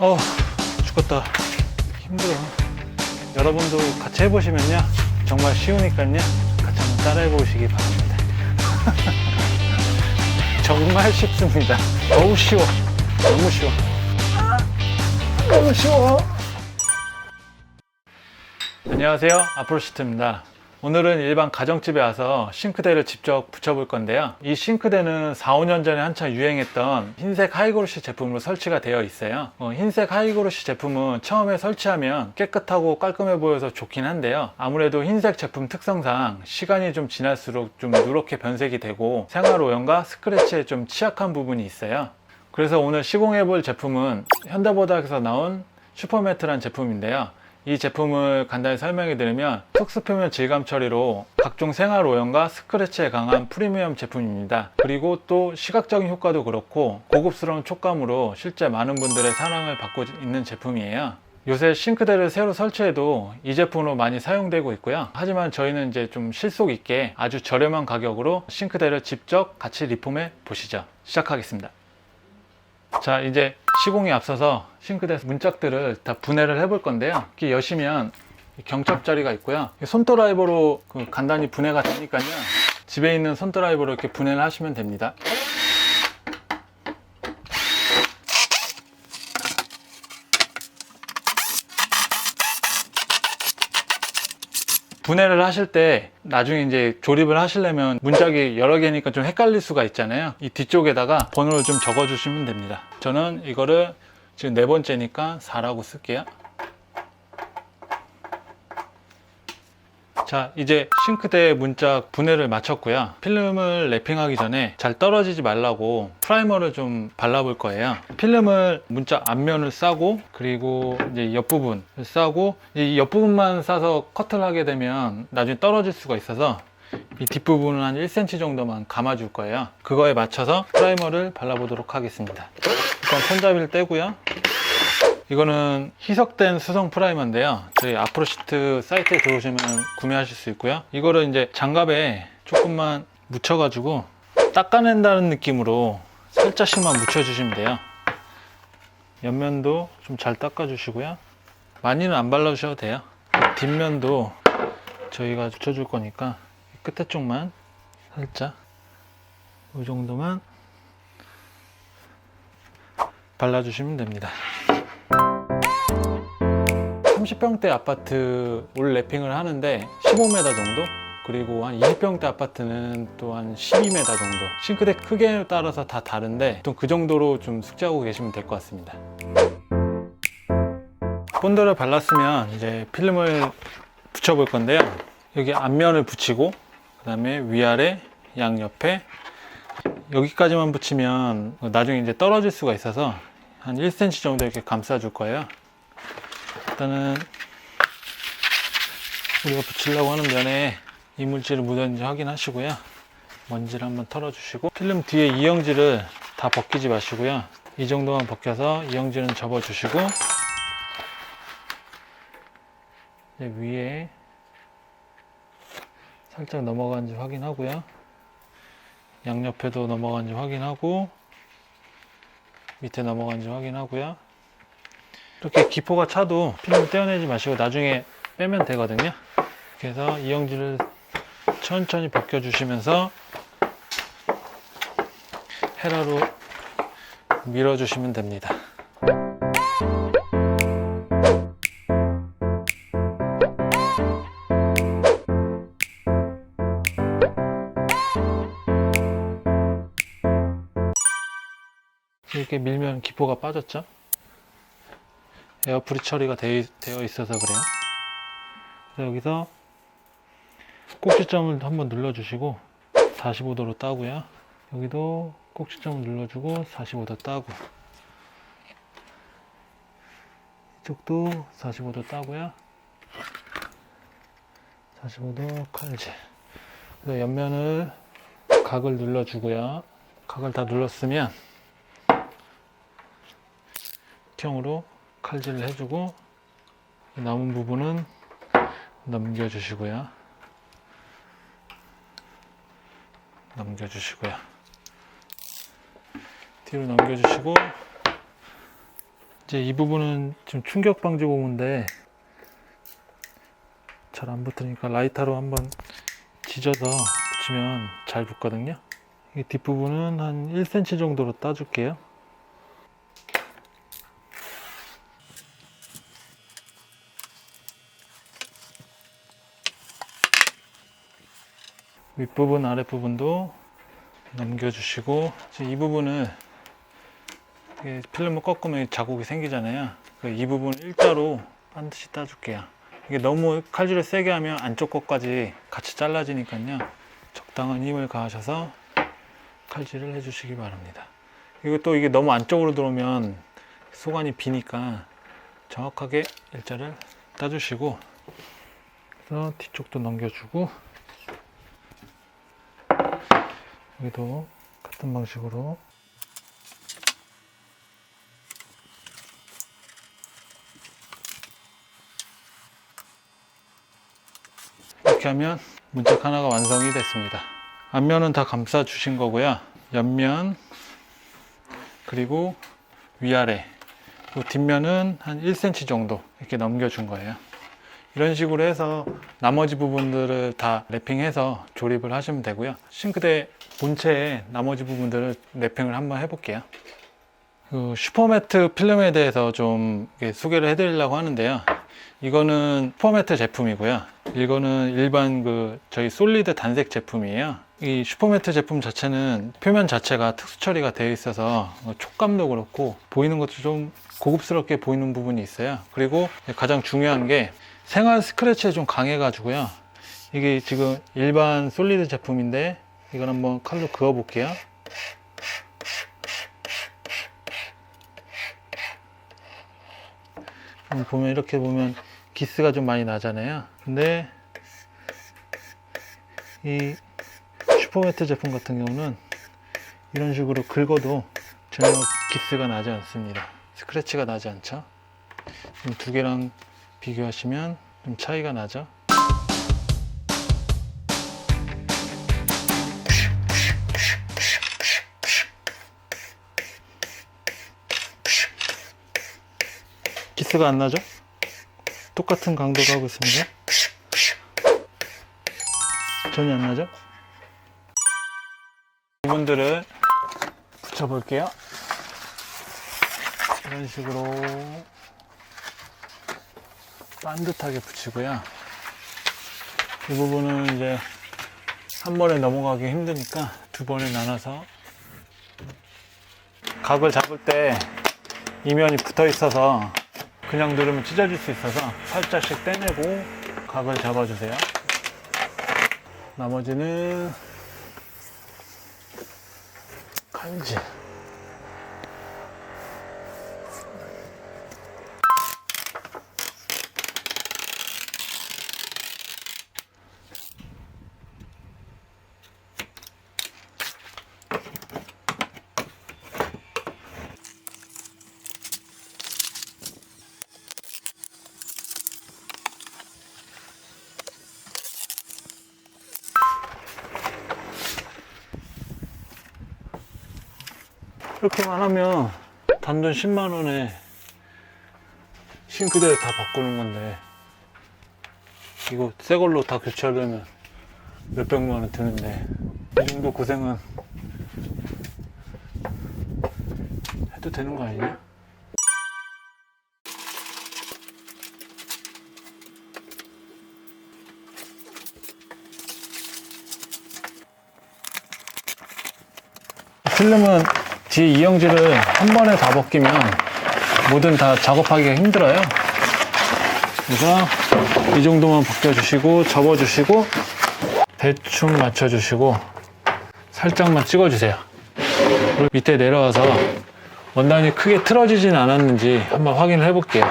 어 죽겠다. 힘들어. 여러분도 같이 해보시면요. 정말 쉬우니까요. 같이 한번 따라해 보시기 바랍니다. 정말 쉽습니다. 너무 쉬워. 너무 쉬워. 너무 쉬워. 안녕하세요. 아프로시트입니다 오늘은 일반 가정집에 와서 싱크대를 직접 붙여볼 건데요. 이 싱크대는 4, 5년 전에 한창 유행했던 흰색 하이그로시 제품으로 설치가 되어 있어요. 어, 흰색 하이그로시 제품은 처음에 설치하면 깨끗하고 깔끔해 보여서 좋긴 한데요. 아무래도 흰색 제품 특성상 시간이 좀 지날수록 좀 누렇게 변색이 되고 생활 오염과 스크래치에 좀 취약한 부분이 있어요. 그래서 오늘 시공해 볼 제품은 현대보닥에서 나온 슈퍼매트란 제품인데요. 이 제품을 간단히 설명해 드리면 특수 표면 질감 처리로 각종 생활 오염과 스크래치에 강한 프리미엄 제품입니다. 그리고 또 시각적인 효과도 그렇고 고급스러운 촉감으로 실제 많은 분들의 사랑을 받고 있는 제품이에요. 요새 싱크대를 새로 설치해도 이 제품으로 많이 사용되고 있고요. 하지만 저희는 이제 좀 실속 있게 아주 저렴한 가격으로 싱크대를 직접 같이 리폼해 보시죠. 시작하겠습니다. 자 이제 시공에 앞서서 싱크대 문짝들을 다 분해를 해볼 건데요. 이렇게 여시면 경첩 자리가 있고요. 손드라이버로 그 간단히 분해가 되니까요. 집에 있는 손드라이버로 이렇게 분해를 하시면 됩니다 분해를 하실 때 나중에 이제 조립을 하시려면 문짝이 여러 개니까 좀 헷갈릴 수가 있잖아요. 이 뒤쪽에다가 번호를 좀 적어 주시면 됩니다. 저는 이거를 지금 네 번째니까 4라고 쓸게요 자 이제 싱크대 문짝 분해를 마쳤고요. 필름을 랩핑하기 전에 잘 떨어지지 말라고 프라이머를 좀 발라볼 거예요. 필름을 문짝 앞면을 싸고 그리고 이제 옆부분을 싸고 이 옆부분만 싸서 커트를 하게 되면 나중에 떨어질 수가 있어서 이 뒷부분은 한 1cm 정도만 감아줄 거예요. 그거에 맞춰서 프라이머를 발라보도록 하겠습니다. 일단 손잡이를 떼고요 이거는 희석된 수성 프라이머인데요. 저희 아프로시트 사이트에 들어오시면 구매하실 수 있고요. 이거를 이제 장갑에 조금만 묻혀가지고 닦아낸다는 느낌으로 살짝씩만 묻혀주시면 돼요. 옆면도 좀 잘 닦아주시고요. 많이는 안 발라주셔도 돼요. 뒷면도 저희가 묻혀줄 거니까 끝에 쪽만 살짝 이 정도만 발라주시면 됩니다. 30평대 아파트 올 랩핑을 하는데 15m 정도? 그리고 한 20평대 아파트는 또 한 12m 정도. 싱크대 크기에 따라서 다 다른데 또그 정도로 좀 숙지하고 계시면 될 것 같습니다. 본드를 발랐으면 이제 필름을 붙여 볼 건데요. 여기 앞면을 붙이고 그 다음에 위아래 양옆에 여기까지만 붙이면 나중에 이제 떨어질 수가 있어서 한 1cm 정도 이렇게 감싸 줄 거예요. 일단은 우리가 붙이려고 하는 면에 이물질이 묻었는지 확인하시고요. 먼지를 한번 털어주시고 필름 뒤에 이영지를 다 벗기지 마시고요. 이 정도만 벗겨서 이영지는 접어주시고 위에 살짝 넘어간지 확인하고요. 양옆에도 넘어간지 확인하고 밑에 넘어간지 확인하고요. 이렇게 기포가 차도 필름 떼어내지 마시고 나중에 빼면 되거든요. 그래서 이영지를 천천히 벗겨 주시면서 헤라로 밀어 주시면 됩니다. 이렇게 밀면 기포가 빠졌죠? 에어프리 처리가 되, 되어 있어서 그래요. 그래서 여기서 꼭지점을 한번 눌러주시고 45도로 따고요. 여기도 꼭지점을 눌러주고 45도 따고 이쪽도 45도 따고요. 45도 칼질. 그래서 옆면을 각을 눌러주고요. 각을 다 눌렀으면 형으로 칼질을 해주고 남은 부분은 넘겨주시고요. 넘겨주시고요. 뒤로 넘겨주시고 이제 이 부분은 지금 충격 방지 고무인데 잘 안 붙으니까 라이터로 한번 지져서 붙이면 잘 붙거든요. 이 뒷부분은 한 1cm 정도로 따줄게요. 윗부분 아랫부분도 넘겨주시고 이 이게 필름을 꺾으면 자국이 생기잖아요. 그이 부분 일자로 반드시 따줄게요. 이게 너무 칼질을 세게 하면 안쪽 것까지 같이 잘라지니까요. 적당한 힘을 가하셔서 칼질을 해주시기 바랍니다. 그리고 또 이게 너무 안쪽으로 들어오면 소관이 비니까 정확하게 일자를 따주시고 그래서 뒤쪽도 넘겨주고 여기도 같은 방식으로 이렇게 하면 문짝 하나가 완성이 됐습니다. 앞면은 다 감싸 주신 거고요. 옆면 그리고 위아래 그리고 뒷면은 한 1cm 정도 이렇게 넘겨 준 거예요. 이런 식으로 해서 나머지 부분들을 다 랩핑해서 조립을 하시면 되고요. 싱크대 본체에 나머지 부분들을 랩핑을 한번 해볼게요. 그 슈퍼매트 필름에 대해서 좀 소개를 해드리려고 하는데요. 이거는 슈퍼매트 제품이고요. 이거는 일반 그 저희 솔리드 단색 제품이에요. 이 슈퍼매트 제품 자체는 표면 자체가 특수 처리가 되어 있어서 촉감도 그렇고 보이는 것도 좀 고급스럽게 보이는 부분이 있어요. 그리고 가장 중요한 게 생활 스크래치에 좀 강해가지고요. 이게 지금 일반 솔리드 제품인데 이걸 한번 칼로 그어 볼게요. 보면 이렇게 보면 기스가 좀 많이 나잖아요. 근데 이 슈퍼매트 제품 같은 경우는 이런 식으로 긁어도 전혀 기스가 나지 않습니다. 스크래치가 나지 않죠. 두 개랑 비교하시면 좀 차이가 나죠. 기스가 안 나죠? 똑같은 강도로 하고 있습니다. 전혀 안 나죠? 부분들을 붙여볼게요. 이런 식으로 반듯하게 붙이고요. 이 부분은 이제 한 번에 넘어가기 힘드니까 두 번에 나눠서 각을 잡을 때 이면이 붙어 있어서 그냥 누르면 찢어질 수 있어서 살짝씩 떼내고 각을 잡아주세요. 나머지는 칼질. 이렇게만 하면 단돈 10만 원에 싱크대를 다 바꾸는 건데 이거 새 걸로 다 교체하려면 몇백만 원 드는데 이 정도 고생은 해도 되는 거 아니냐? 필름은 뒤에 이영지를 한 번에 다 벗기면 뭐든 다 작업하기가 힘들어요. 그래서 이 정도만 벗겨주시고 접어주시고 대충 맞춰주시고 살짝만 찍어주세요. 그리고 밑에 내려와서 원단이 크게 틀어지진 않았는지 한번 확인을 해볼게요.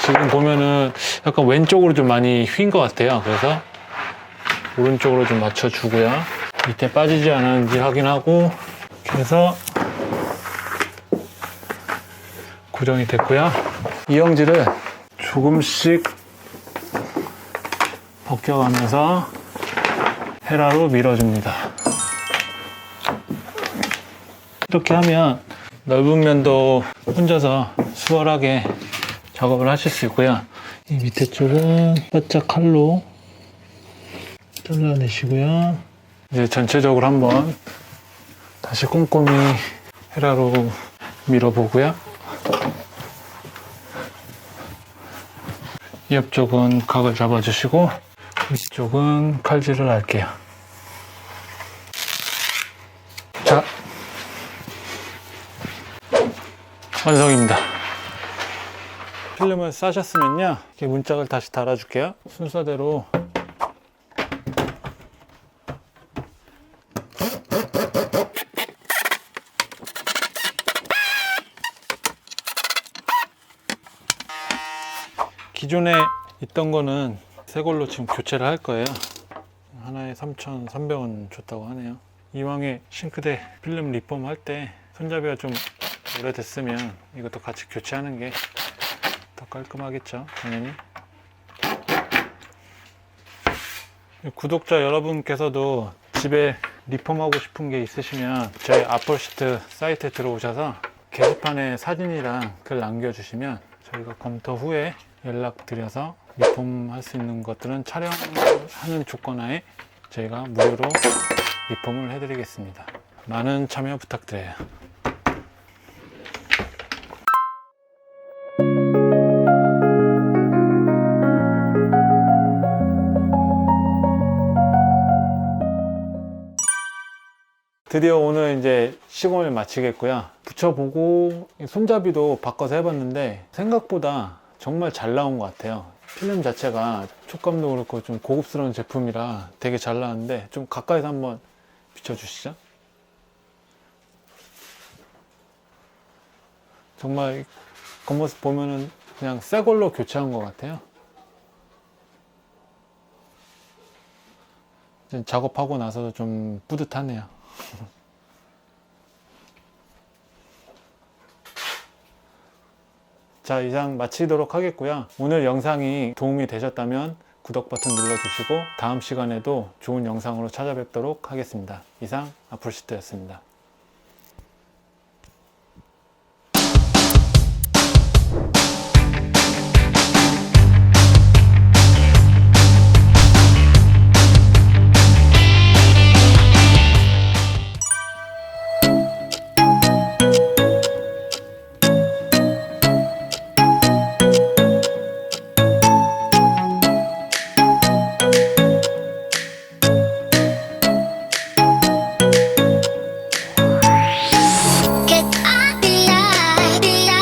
지금 보면은 약간 왼쪽으로 좀 많이 휜 것 같아요. 그래서 오른쪽으로 좀 맞춰주고요. 밑에 빠지지 않았는지 확인하고 해서 고정이 됐고요. 이영지를 조금씩 벗겨가면서 헤라로 밀어줍니다. 이렇게 하면 넓은 면도 혼자서 수월하게 작업을 하실 수 있고요. 이 밑에 쪽은 바짝 칼로 잘라내시고요. 이제 전체적으로 한번 다시 꼼꼼히 헤라로 밀어보고요. 옆쪽은 각을 잡아주시고 이쪽은 칼질을 할게요. 자, 완성입니다. 필름을 싸셨으면요. 이렇게 문짝을 다시 달아줄게요. 순서대로 기존에 있던 거는 새 걸로 지금 교체를 할 거예요. 하나에 3,300원 줬다고 하네요. 이왕에 싱크대 필름 리폼 할 때 손잡이가 좀 오래됐으면 이것도 같이 교체하는 게 더 깔끔하겠죠, 당연히. 구독자 여러분께서도 집에 리폼하고 싶은 게 있으시면 저희 아폴시트 사이트에 들어오셔서 게시판에 사진이랑 글 남겨주시면 저희가 검토 후에 연락드려서 리폼할 수 있는 것들은 촬영하는 조건하에 저희가 무료로 리폼을 해드리겠습니다. 많은 참여 부탁드려요. 드디어 오늘 이제 시공을 마치겠고요. 붙여보고 손잡이도 바꿔서 해봤는데 생각보다 정말 잘 나온 것 같아요. 필름 자체가 촉감도 그렇고 좀 고급스러운 제품이라 되게 잘 나왔는데 좀 가까이서 한번 비춰주시죠. 정말 겉모습 보면은 그냥 새 걸로 교체한 것 같아요. 작업하고 나서도 좀 뿌듯하네요. 자, 이상 마치도록 하겠고요. 오늘 영상이 도움이 되셨다면 구독 버튼 눌러주시고 다음 시간에도 좋은 영상으로 찾아뵙도록 하겠습니다. 이상 아플시트였습니다.